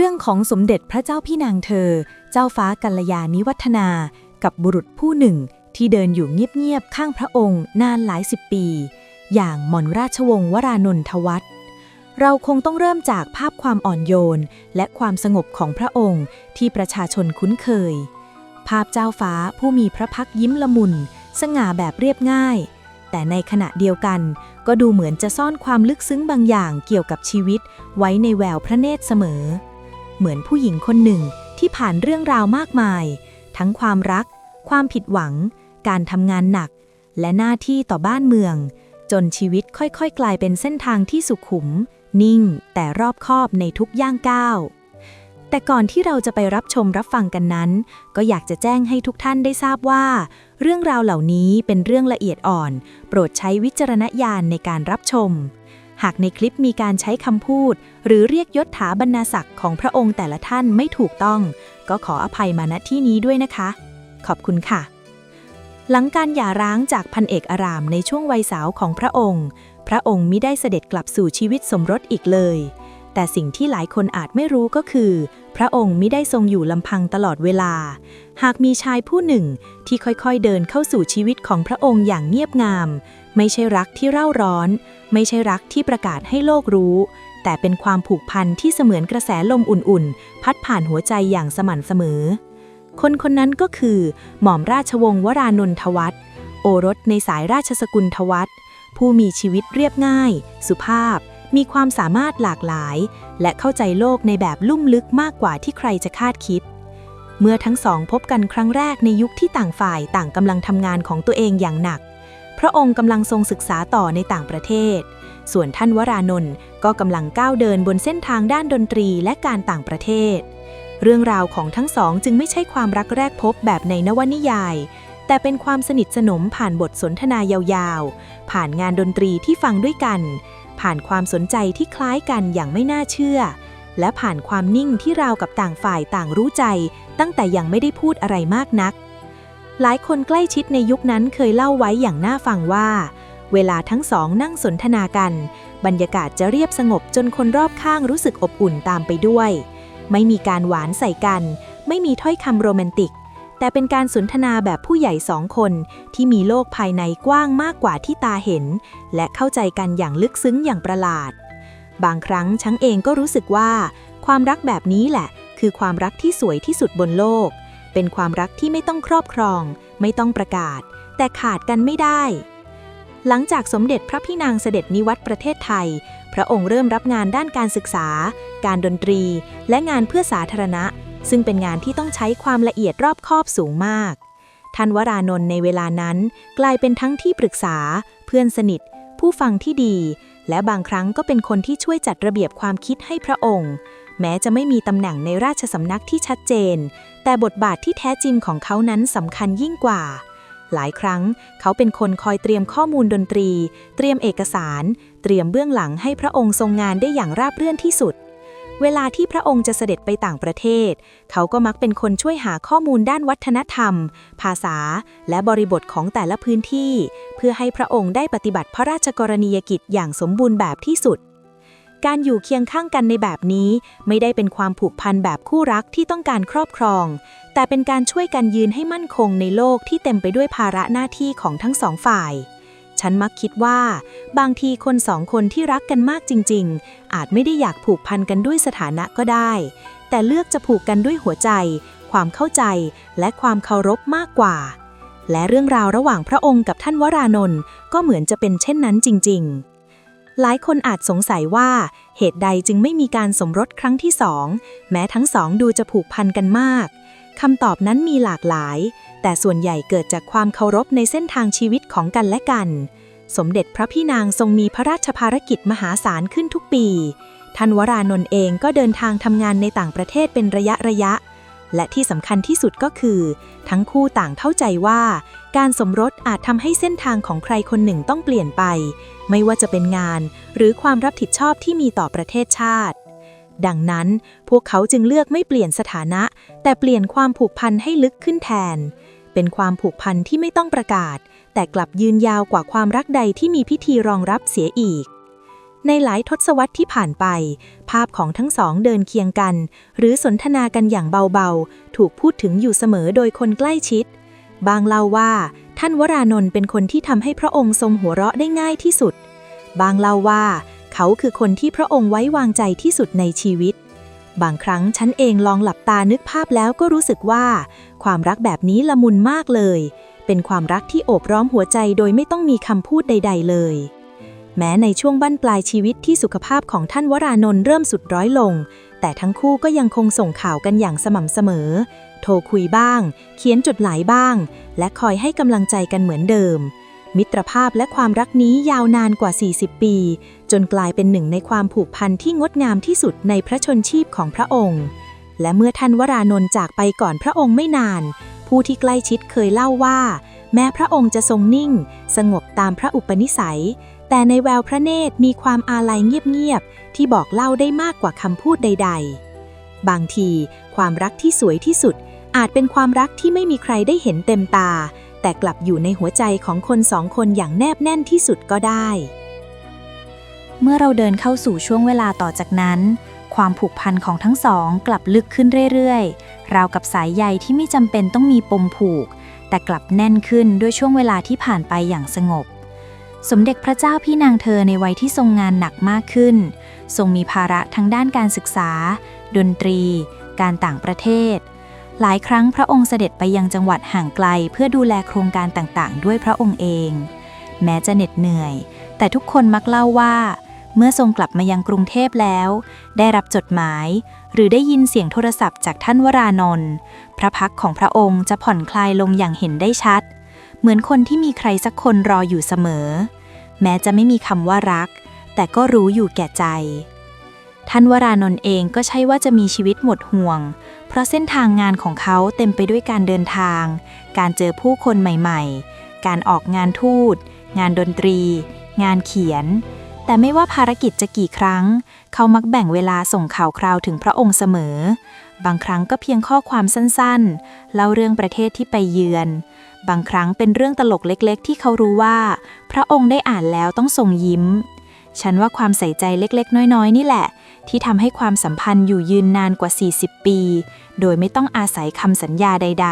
เรื่องของสมเด็จพระเจ้าพี่นางเธอ เจ้าฟ้ากัลยาณิวัฒนา กับบุรุษผู้หนึ่งที่เดินอยู่เงียบๆข้างพระองค์นานหลายสิบปี อย่างหม่อนราชวงศ์วรานนทวัฒน์เราคงต้องเริ่มจากภาพความอ่อนโยน และความสงบของพระองค์ที่ประชาชนคุ้นเคย ภาพเจ้าฟ้าผู้มีพระพักยิ้มละมุน สง่าแบบเรียบง่าย แต่ในขณะเดียวกัน ก็ดูเหมือนจะซ่อนความลึกซึ้งบางอย่างเกี่ยวกับชีวิต ไว้ในแววพระเนตรเสมอ เหมือนผู้หญิงคนหนึ่งที่ผ่านเรื่องราวมากมาย ทั้งความรัก ความผิดหวัง การทำงานหนัก และหน้าที่ต่อบ้านเมือง จนชีวิตค่อยๆ กลายเป็นเส้นทางที่สุขุม นิ่ง แต่รอบคอบในทุกย่างก้าวแต่ก่อนที่เราจะไปรับชมรับฟังกันนั้น ก็อยากจะแจ้งให้ทุกท่านได้ทราบว่า เรื่องราวเหล่านี้เป็นเรื่องละเอียดอ่อน โปรดใช้วิจารณญาณในการรับชม หากในคลิปมีการใช้คำพูด หรือเรียกยศถาบรรณาศักดิ์ของพระองค์แต่ละท่านไม่ถูกต้อง ก็ขออภัยมาณที่นี้ด้วยนะคะ ขอบคุณค่ะ หลังการหย่าร้างจากพันเอกอารามในช่วงวัยสาวของพระองค์ พระองค์มิได้เสด็จกลับสู่ชีวิตสมรสอีกเลย แต่สิ่งที่หลายคนอาจไม่รู้ก็คือ พระองค์ไมิได้ทรงอยู่ลำพังตลอดเวลา หากมีชายผู้หนึ่งที่ค่อยๆเดินเข้าสู่ชีวิตของพระองค์อย่างเงียบงาม ไม่ใช่รักที่เร่าร้อน ไม่ใช่รักที่ประกาศให้โลกรู้ แต่เป็นความผูกพันที่เสมือนกระแสลมอุ่นๆ พัดผ่านหัวใจอย่างสม่ำเสมอ คนคนนั้นก็คือ หม่อมราชวงศ์วรานนทวัฒน์โอรสในสายราชสกุลทวัฒน์ผู้มีชีวิตเรียบง่าย สุภาพ มีความสามารถหลากหลาย และเข้าใจโลกในแบบลุ่มลึกมากกว่าที่ใครจะคาดคิด เมื่อทั้งสองพบกันครั้งแรกในยุคที่ต่างฝ่ายต่างกำลังทำงานของตัวเองอย่างหนัก พระองค์กำลังทรงศึกษาต่อในต่างประเทศ ส่วนท่านวรานนท์ก็กำลังก้าวเดินบนเส้นทางด้านดนตรีและการต่างประเทศ เรื่องราวของทั้งสองจึงไม่ใช่ความรักแรกพบแบบในนวนิยายแต่เป็นความสนิทสนมผ่านบทสนทนายาวๆ ผ่านงานดนตรีที่ฟังด้วยกัน ผ่านความสนใจที่คล้ายกันอย่างไม่น่าเชื่อ และผ่านความนิ่งที่ราวกับต่างฝ่ายต่างรู้ใจ ตั้งแต่ยังไม่ได้พูดอะไรมากนัก หลายคนใกล้ชิดในยุคนั้นเคยเล่าไว้อย่างน่าฟังว่า เวลาทั้งสองนั่งสนทนากัน บรรยากาศจะเรียบสงบจนคนรอบข้างรู้สึกอบอุ่นตามไปด้วย ไม่มีการหวานใส่กัน ไม่มีถ้อยคำโรแมนติก แต่เป็นการสนทนาแบบผู้ใหญ่สองคนที่มีโลกภายในกว้างมากกว่าที่ตาเห็น และเข้าใจกันอย่างลึกซึ้งอย่างประหลาด บางครั้งช้างเองก็รู้สึกว่า ความรักแบบนี้แหละ คือความรักที่สวยที่สุดบนโลก เป็นความรักที่ไม่ต้องครอบครอง ไม่ต้องประกาศ แต่ขาดกันไม่ได้ หลังจากสมเด็จพระพี่นางเสด็จนิวัตรประเทศไทย พระองค์เริ่มรับงานด้านการศึกษา การดนตรี และงานเพื่อสาธารณะ ซึ่งเป็นงานที่ต้องใช้ความละเอียดรอบคอบสูงมากท่านวรานนท์ในเวลานั้นกลายเป็นทั้งที่ปรึกษา เพื่อนสนิท ผู้ฟังที่ดี และบางครั้งก็เป็นคนที่ช่วยจัดระเบียบความคิดให้พระองค์ แม้จะไม่มีตำแหน่งในราชสำนักที่ชัดเจน แต่บทบาทที่แท้จริงของเขานั้นสำคัญยิ่งกว่า หลายครั้งเขาเป็นคนคอยเตรียมข้อมูลดนตรี เตรียมเอกสาร เตรียมเบื้องหลังให้พระองค์ทรงงานได้อย่างราบเรื่อนที่สุด เวลาที่พระองค์จะเสด็จไปต่างประเทศ เขาก็มักเป็นคนช่วยหาข้อมูลด้านวัฒนธรรม ภาษา และบริบทของแต่ละพื้นที่ เพื่อให้พระองค์ได้ปฏิบัติพระราชกรณียกิจอย่างสมบูรณ์แบบที่สุด การอยู่เคียงข้างกันในแบบนี้ไม่ได้เป็นความผูกพันแบบคู่รักที่ต้องการครอบครอง แต่เป็นการช่วยกันยืนให้มั่นคงในโลกที่เต็มไปด้วยภาระหน้าที่ของทั้งสองฝ่าย ฉันมักคิดว่า บางทีคนสองคนที่รักกันมากจริง ๆ อาจไม่ได้อยากผูกพันกันด้วยสถานะก็ได้ แต่เลือกจะผูกกันด้วยหัวใจ ความเข้าใจ และความเคารพมากกว่า และเรื่องราวระหว่างพระองค์กับท่านวรานนท์ก็เหมือนจะเป็นเช่นนั้นจริง ๆหลายคนอาจสงสัยว่าเหตุใดจึงไม่มีการสมรสครั้งที่สอง แม้ทั้งสองดูจะผูกพันกันมาก คำตอบนั้นมีหลากหลาย แต่ส่วนใหญ่เกิดจากความเคารพในเส้นทางชีวิตของกันและกัน สมเด็จพระพี่นางทรงมีพระราชภารกิจมหาศาลขึ้นทุกปี ท่านวรานนท์เองก็เดินทางทำงานในต่างประเทศเป็นระยะระยะ และที่สำคัญที่สุดก็คือ ทั้งคู่ต่างเข้าใจว่า การสมรสอาจทำให้เส้นทางของใครคนหนึ่งต้องเปลี่ยนไป ไม่ว่าจะเป็นงาน หรือความรับผิดชอบที่มีต่อประเทศชาติ ดังนั้น พวกเขาจึงเลือกไม่เปลี่ยนสถานะ แต่เปลี่ยนความผูกพันให้ลึกขึ้นแทน เป็นความผูกพันที่ไม่ต้องประกาศ แต่กลับยืนยาวกว่าความรักใดที่มีพิธีรองรับเสียอีกในหลายทศวรรษที่ผ่านไป ภาพของทั้งสองเดินเคียงกัน หรือสนทนากันอย่างเบาๆ ถูกพูดถึงอยู่เสมอโดยคนใกล้ชิด บางเล่าว่า ท่านวรานนท์เป็นคนที่ทำให้พระองค์ทรงหัวเราะได้ง่ายที่สุด บางเล่าว่า เขาคือคนที่พระองค์ไว้วางใจที่สุดในชีวิต บางครั้งฉันเองลองหลับตานึกภาพแล้วก็รู้สึกว่า ความรักแบบนี้ละมุนมากเลย เป็นความรักที่โอบร้อมหัวใจโดยไม่ต้องมีคำพูดใด ๆ เลย แม้ในช่วงบั้นปลายชีวิตที่สุขภาพของท่านวรานนท์เริ่มสุดร้อยลง แต่ทั้งคู่ก็ยังคงส่งข่าวกันอย่างสม่ำเสมอ โทรคุยบ้าง เขียนจดหมายบ้าง และคอยให้กำลังใจกันเหมือนเดิม มิตรภาพและความรักนี้ยาวนานกว่า 40 ปี จนกลายเป็นหนึ่งในความผูกพันที่งดงามที่สุดในพระชนชีพของพระองค์ และเมื่อท่านวรานนท์จากไปก่อนพระองค์ไม่นาน ผู้ที่ใกล้ชิดเคยเล่าว่า แม้พระองค์จะทรงนิ่ง สงบตามพระอุปนิสัย แต่ในแววพระเนตรมีความอาลัยเงียบๆที่บอกเล่าได้มากกว่าคำพูดใด ๆ บางทีความรักที่สวยที่สุดอาจเป็นความรักที่ไม่มีใครได้เห็นเต็มตา แต่กลับอยู่ในหัวใจของคนสองคนอย่างแนบแน่นที่สุดก็ได้ เมื่อเราเดินเข้าสู่ช่วงเวลาต่อจากนั้น ความผูกพันของทั้งสองกลับลึกขึ้นเรื่อยๆ ราวกับสายใยที่ไม่จำเป็นต้องมีปมผูก แต่กลับแน่นขึ้นด้วยช่วงเวลาที่ผ่านไปอย่างสงบ สมเด็จพระเจ้าพี่นางเธอในวัยที่ทรงงานหนักมากขึ้น ทรงมีภาระทั้งด้านการศึกษา ดนตรี การต่างประเทศ หลายครั้งพระองค์เสด็จไปยังจังหวัดห่างไกลเพื่อดูแลโครงการต่างๆ ด้วยพระองค์เอง แม้จะเหน็ดเหนื่อย แต่ทุกคนมักเล่าว่า เมื่อทรงกลับมายังกรุงเทพแล้ว ได้รับจดหมาย หรือได้ยินเสียงโทรศัพท์จากท่านวรานนท์พระพักของพระองค์จะผ่อนคลายลงอย่างเห็นได้ชัด เหมือนคนที่มีใครสักคนรออยู่เสมอ แม้จะไม่มีคำว่ารัก แต่ก็รู้อยู่แก่ใจท่านวรานนท์เองก็ใช่ว่าจะมีชีวิตหมดห่วง เพราะเส้นทางงานของเขาเต็มไปด้วยการเดินทาง การเจอผู้คนใหม่ๆ การออกงานทูต งานดนตรี งานเขียน แต่ไม่ว่าภารกิจจะกี่ครั้ง เขามักแบ่งเวลาส่งข่าวคราวถึงพระองค์เสมอ บางครั้งก็เพียงข้อความสั้นๆ เล่าเรื่องประเทศที่ไปเยือน บางครั้งเป็นเรื่องตลกเล็กๆ ที่เขารู้ว่า พระองค์ได้อ่านแล้วต้องทรงยิ้ม ฉันว่าความใส่ใจเล็กๆ น้อยๆ นี่แหละ ที่ทำให้ความสัมพันธ์อยู่ยืนนานกว่า 40 ปี โดยไม่ต้องอาศัยคำสัญญาใด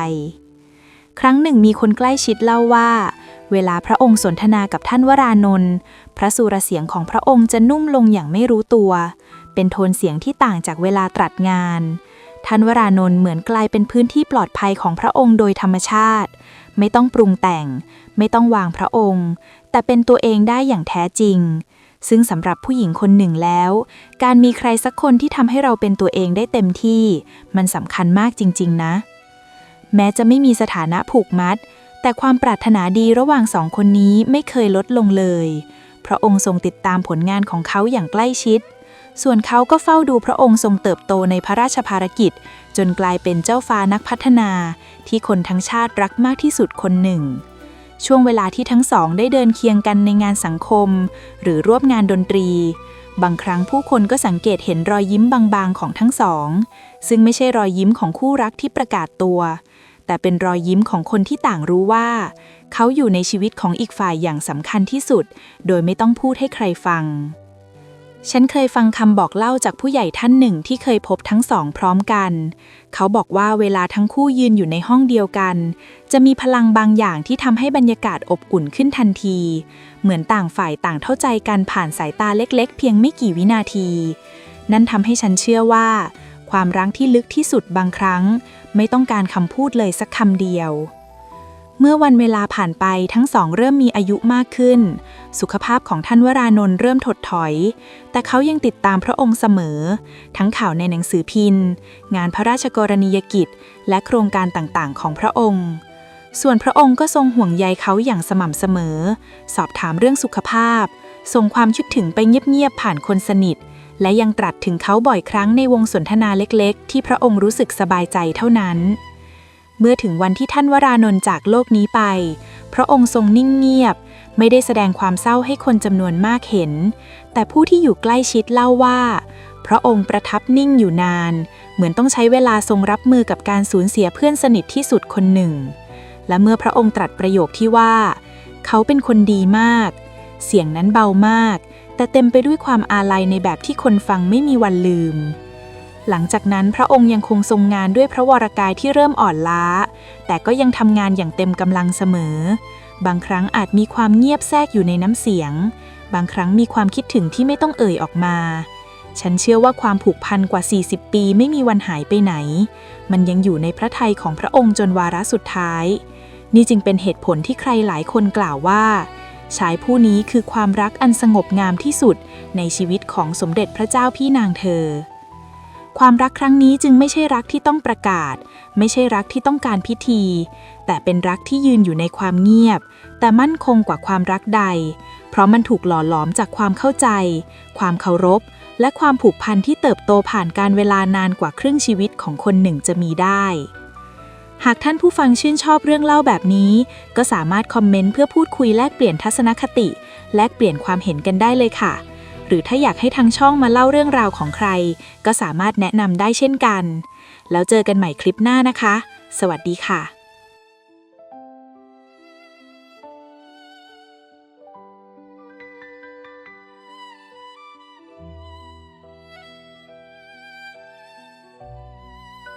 ๆ ครั้งหนึ่งมีคนใกล้ชิดเล่าว่า เวลาพระองค์สนทนากับท่านวรานนท์พระสุรเสียงของพระองค์จะนุ่มลงอย่างไม่รู้ตัว เป็นโทนเสียงที่ต่างจากเวลาตรัสงานท่านวรานนท์เหมือนกลายเป็นพื้นที่ปลอดภัยของพระองค์โดยธรรมชาติ ไม่ต้องปรุงแต่ง ไม่ต้องวางพระองค์ แต่เป็นตัวเองได้อย่างแท้จริง ซึ่งสำหรับผู้หญิงคนหนึ่งแล้ว การมีใครสักคนที่ทำให้เราเป็นตัวเองได้เต็มที่ มันสำคัญมากจริง ๆ นะ แม้จะไม่มีสถานะผูกมัด แต่ความปรารถนาดีระหว่างสองคนนี้ไม่เคยลดลงเลยพระองค์ทรงติดตามผลงานของเขาอย่างใกล้ชิด ส่วนเขาก็เฝ้าดูพระองค์ทรงเติบโตในพระราชภารกิจ จนกลายเป็นเจ้าฟ้านักพัฒนา ที่คนทั้งชาติรักมากที่สุดคนหนึ่ง ช่วงเวลาที่ทั้งสองได้เดินเคียงกันในงานสังคม หรือร่วมงานดนตรี บางครั้งผู้คนก็สังเกตเห็นรอยยิ้มบางๆของทั้งสอง ซึ่งไม่ใช่รอยยิ้มของคู่รักที่ประกาศตัว แต่เป็นรอยยิ้มของคนที่ต่างรู้ว่า เขาอยู่ในชีวิตของอีกฝ่ายอย่างสำคัญที่สุด โดยไม่ต้องพูดให้ใครฟัง ฉันเคยฟังคำบอกเล่าจากผู้ใหญ่ท่านหนึ่งที่เคยพบทั้งสองพร้อมกัน เขาบอกว่าเวลาทั้งคู่ยืนอยู่ในห้องเดียวกัน จะมีพลังบางอย่างที่ทำให้บรรยากาศอบอุ่นขึ้นทันที เหมือนต่างฝ่ายต่างเข้าใจกันผ่านสายตาเล็กๆ เพียงไม่กี่วินาที นั่นทำให้ฉันเชื่อว่า ความรักที่ลึกที่สุดบางครั้ง ไม่ต้องการคำพูดเลยสักคำเดียว เมื่อวันเวลาผ่านไปทั้งสองเริ่มมีอายุมากขึ้น สุขภาพของท่านวรานนท์เริ่มถดถอย แต่เขายังติดตามพระองค์เสมอ ทั้งข่าวในหนังสือพิมพ์ งานพระราชกรณียกิจ และโครงการต่างๆ ของพระองค์ ส่วนพระองค์ก็ทรงห่วงใยเขาอย่างสม่ำเสมอ สอบถามเรื่องสุขภาพ ส่งความคิดถึงไปเงียบๆผ่านคนสนิท และยังตรัสถึงเขาบ่อยครั้งในวงสนทนาเล็กๆ ที่พระองค์รู้สึกสบายใจเท่านั้น เมื่อถึงวันที่ท่านวรานนท์จากโลกนี้ไป พระองค์ทรงนิ่งเงียบ ไม่ได้แสดงความเศร้าให้คนจำนวนมากเห็น แต่ผู้ที่อยู่ใกล้ชิดเล่าว่า พระองค์ประทับนิ่งอยู่นาน เหมือนต้องใช้เวลาทรงรับมือกับการสูญเสียเพื่อนสนิทที่สุดคนหนึ่ง และเมื่อพระองค์ตรัสประโยคที่ว่า เขาเป็นคนดีมาก เสียงนั้นเบามาก แต่เต็มไปด้วยความอาลัยในแบบที่คนฟังไม่มีวันลืม หลังจากนั้นพระองค์ยังคงทรงงานด้วยพระวรกายที่เริ่มอ่อนล้า แต่ก็ยังทำงานอย่างเต็มกำลังเสมอ บางครั้งอาจมีความเงียบแทรกอยู่ในน้ำเสียง บางครั้งมีความคิดถึงที่ไม่ต้องเอ่ยออกมา ฉันเชื่อว่าความผูกพันกว่า 40 ปีไม่มีวันหายไปไหน มันยังอยู่ในพระทัยของพระองค์จนวาระสุดท้าย นี่จึงเป็นเหตุผลที่ใครหลายคนกล่าวว่าชายผู้นี้คือความรักอันสงบงามที่สุดในชีวิตของสมเด็จพระเจ้าพี่นางเธอ ความรักครั้งนี้จึงไม่ใช่รักที่ต้องประกาศ ไม่ใช่รักที่ต้องการพิธี แต่เป็นรักที่ยืนอยู่ในความเงียบ แต่มั่นคงกว่าความรักใด เพราะมันถูกหล่อหลอมจากความเข้าใจ ความเคารพ และความผูกพันที่เติบโตผ่านการเวลานานกว่าครึ่งชีวิตของคนหนึ่งจะมีได้ หากท่านผู้ฟังชื่นชอบเรื่องเล่าแบบนี้ ก็สามารถคอมเมนต์เพื่อพูดคุยแลกเปลี่ยนทัศนคติ แลกเปลี่ยนความเห็นกันได้เลยค่ะ หรือถ้าอยากให้ทางช่องมาเล่าเรื่องราวของใคร ก็สามารถแนะนำได้เช่นกัน แล้วเจอกันใหม่คลิปหน้านะคะ สวัสดีค่ะ